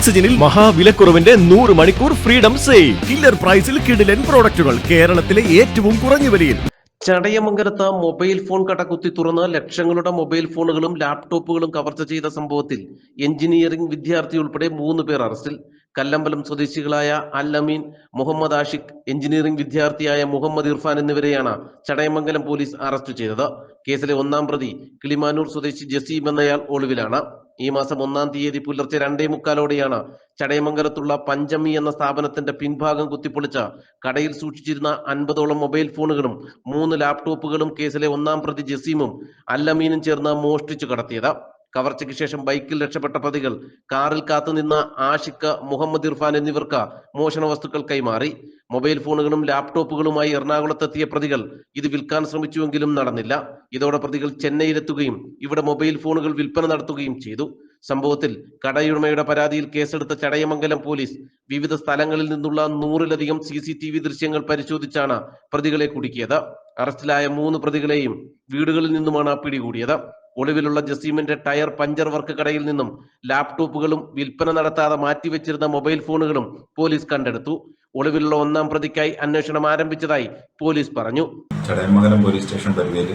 ഓക്സിജനിൽ മഹാവിലക്കുറവിന്റെ നൂറ് മണിക്കൂർ freedom sale killer പ്രൈസിൽ കിടിലൻ പ്രോഡക്റ്റുകൾ കേരളത്തിലെ ഏറ്റവും കുറഞ്ഞ വിലയിൽ. ചടയമംഗലത്ത് മൊബൈൽ ഫോൺ കടകുത്തി തുറന്ന് ലക്ഷങ്ങളുടെ മൊബൈൽ ഫോണുകളും ലാപ്ടോപ്പുകളും കവർച്ച ചെയ്ത സംഭവത്തിൽ എഞ്ചിനീയറിംഗ് വിദ്യാർത്ഥി ഉൾപ്പെടെ മൂന്ന് പേർ അറസ്റ്റിൽ. കല്ലമ്പലം സ്വദേശികളായ അൽ അമീൻ മുഹമ്മദ് ആഷിഖ് എഞ്ചിനീയറിംഗ് വിദ്യാർത്ഥിയായ മുഹമ്മദ് ഇർഫാൻ എന്നിവരെയാണ് ചടയമംഗലം പോലീസ് അറസ്റ്റ് ചെയ്തത്. കേസിലെ ഒന്നാം പ്രതി കിളിമാനൂർ സ്വദേശി ജസീം എന്നയാൾ ഒളിവിലാണ്. ഈ മാസം ഒന്നാം തീയതി പുലർച്ചെ രണ്ടേ മുക്കാലോടെയാണ് ചടയമംഗലത്തുള്ള പഞ്ചമി എന്ന സ്ഥാപനത്തിന്റെ പിൻഭാഗം കുത്തിപ്പൊളിച്ച കടയിൽ സൂക്ഷിച്ചിരുന്ന അൻപതോളം മൊബൈൽ ഫോണുകളും മൂന്ന് ലാപ്ടോപ്പുകളും കേസിലെ ഒന്നാം പ്രതി ജസീമും അല്ലമീനും ചേർന്ന് മോഷ്ടിച്ചു കടത്തിയത്. കവർച്ചയ്ക്ക് ശേഷം ബൈക്കിൽ രക്ഷപ്പെട്ട പ്രതികൾ കാറിൽ കാത്തുനിന്ന ആഷിഖ് മുഹമ്മദ് ഇർഫാൻ എന്നിവർക്ക് മോഷണ വസ്തുക്കൾ കൈമാറി. മൊബൈൽ ഫോണുകളും ലാപ്ടോപ്പുകളുമായി എറണാകുളത്തെത്തിയ പ്രതികൾ ഇത് വിൽക്കാൻ ശ്രമിച്ചുവെങ്കിലും നടന്നില്ല. ഇതോടെ പ്രതികൾ ചെന്നൈയിലെത്തുകയും ഇവിടെ മൊബൈൽ ഫോണുകൾ വിൽപ്പന നടത്തുകയും ചെയ്തു. സംഭവത്തിൽ കടയുടമയുടെ പരാതിയിൽ കേസെടുത്ത ചടയമംഗലം പോലീസ് വിവിധ സ്ഥലങ്ങളിൽ നിന്നുള്ള നൂറിലധികം സി സി ടി വി ദൃശ്യങ്ങൾ പരിശോധിച്ചാണ് പ്രതികളെ കുടുക്കിയത്. അറസ്റ്റിലായ മൂന്ന് പ്രതികളെയും വീടുകളിൽ നിന്നുമാണ് പിടികൂടിയത്. ഒളിവിലുള്ള ജസീമിന്റെ ടയർ പഞ്ചർ വർക്ക് കടയിൽ നിന്നും ലാപ്ടോപ്പുകളും വിൽപ്പന നടത്താതെ മാറ്റിവെച്ചിരുന്ന മൊബൈൽ ഫോണുകളും പോലീസ് കണ്ടെടുത്തു. ഒളിവിലുള്ള ഒന്നാം പ്രതിക്കായി അന്വേഷണം ആരംഭിച്ചതായി പോലീസ് പറഞ്ഞു. ചടയമംഗലം പോലീസ് സ്റ്റേഷൻ പരിധിയിൽ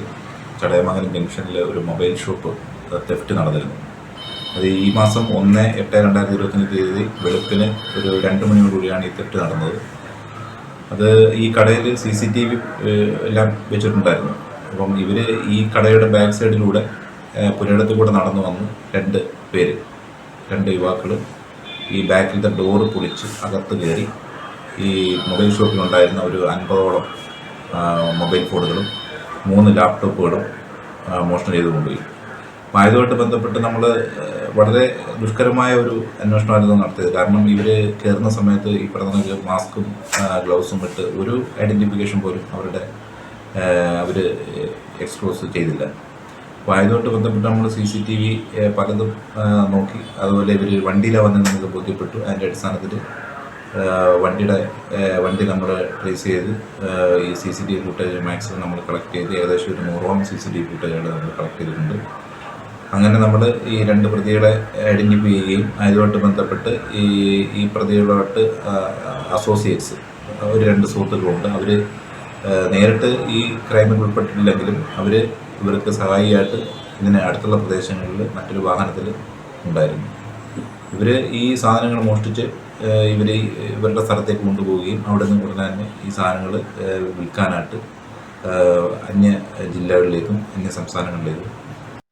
ചടയമംഗലം ജംഗ്ഷനിൽ ഒരു മൊബൈൽ ഷോപ്പ് തെഫ്റ്റ് നടന്നിരുന്നു. അത് ഈ മാസം ഒന്ന് എട്ട് രണ്ടായിരത്തി ഇരുപത്തഞ്ച് തീയതി വെളുപ്പിന് ഒരു രണ്ട് മണിയോടുകൂടിയാണ് ഈ തെഫ്റ്റ് നടന്നത്. അത് ഈ കടയിൽ സി സി ടി വി എല്ലാം വെച്ചിട്ടുണ്ടായിരുന്നു. അപ്പം ഇവർ ഈ കടയുടെ ബാക്ക് സൈഡിലൂടെ ഏഹ്, പുരയിടത്ത് കൂടെ നടന്നു വന്ന് രണ്ട് പേര് രണ്ട് യുവാക്കൾ ഈ ബാക്കിലത്തെ ഡോറ് പൊളിച്ച് അകത്ത് കയറി ഈ മൊബൈൽ ഷോപ്പിലുണ്ടായിരുന്ന ഒരു അൻപതോളം മൊബൈൽ ഫോണുകളും മൂന്ന് ലാപ്ടോപ്പുകളും മോഷണം ചെയ്ത് കൊണ്ടുപോയി അപ്പോൾ അതുമായിട്ട് ബന്ധപ്പെട്ട് നമ്മൾ വളരെ ദുഷ്കരമായ ഒരു അന്വേഷണമായിരുന്നു നടത്തിയത്. കാരണം ഇവർ കയറുന്ന സമയത്ത് ഈ പറഞ്ഞ മാസ്കും ഗ്ലൗസും ഇട്ട് ഒരു ഐഡന്റിഫിക്കേഷൻ പോലും അവരുടെ അവർ എക്സ്പ്ലോസ് ചെയ്തില്ല. അപ്പോൾ ബന്ധപ്പെട്ട് നമ്മൾ സി സി ടി വി പലതും നോക്കി. അതുപോലെ ഇവർ വണ്ടിയിലാണ് വന്നത് നമുക്ക് ബോധ്യപ്പെട്ടു അതിന്റെ അടിസ്ഥാനത്തിൽ വണ്ടിയുടെ വണ്ടി നമ്മൾ ട്രേസ് ചെയ്ത് ഈ C C T V footage maximum നമ്മൾ കളക്ട് ചെയ്ത് ഏകദേശം ഒരു നൂറോളം സി സി ടി വി ഫുട്ടേജുകൾ നമ്മൾ കളക്ട് ചെയ്തിട്ടുണ്ട്. അങ്ങനെ നമ്മൾ ഈ രണ്ട് പ്രതികളെ ഐഡന്റിഫൈ ചെയ്യുകയും അതുമായിട്ട് ബന്ധപ്പെട്ട് ഈ ഈ പ്രതികളുമായിട്ട് അസോസിയേറ്റ്സ് ഒരു രണ്ട് സുഹൃത്തുക്കളുണ്ട്. അവർ നേരിട്ട് ഈ ക്രൈമിൽ ഉൾപ്പെട്ടിട്ടില്ലെങ്കിലും അവർ ഇവർക്ക് സഹായിയായിട്ട് ഇങ്ങനെ അടുത്തുള്ള പ്രദേശങ്ങളിൽ മറ്റൊരു വാഹനത്തിൽ ഉണ്ടായിരുന്നു. ഇവർ ഈ സാധനങ്ങൾ മോഷ്ടിച്ച് ഇവർ ഇവരുടെ സ്ഥലത്തേക്ക് കൊണ്ടുപോവുകയും അവിടെ നിന്ന് ഉടനെ തന്നെ ഈ സാധനങ്ങൾ വിൽക്കാനായിട്ട് അന്യ ജില്ലകളിലേക്കും അന്യ സംസ്ഥാനങ്ങളിലേക്കും.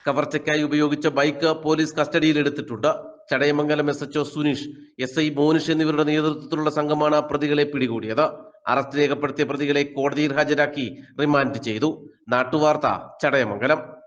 കവർച്ചയ്ക്കായി ഉപയോഗിച്ച ബൈക്ക് പോലീസ് കസ്റ്റഡിയിൽ എടുത്തിട്ടുണ്ട്. Chadayamangalam S HO Suneesh S I Monish എന്നിവരുടെ നേതൃത്വത്തിലുള്ള സംഘമാണ് പ്രതികളെ പിടികൂടിയത്. അറസ്റ്റ് രേഖപ്പെടുത്തിയ പ്രതികളെ കോടതിയിൽ ഹാജരാക്കി റിമാൻഡ് ചെയ്തു. നാട്ടുവാർത്ത ചടയമംഗലം.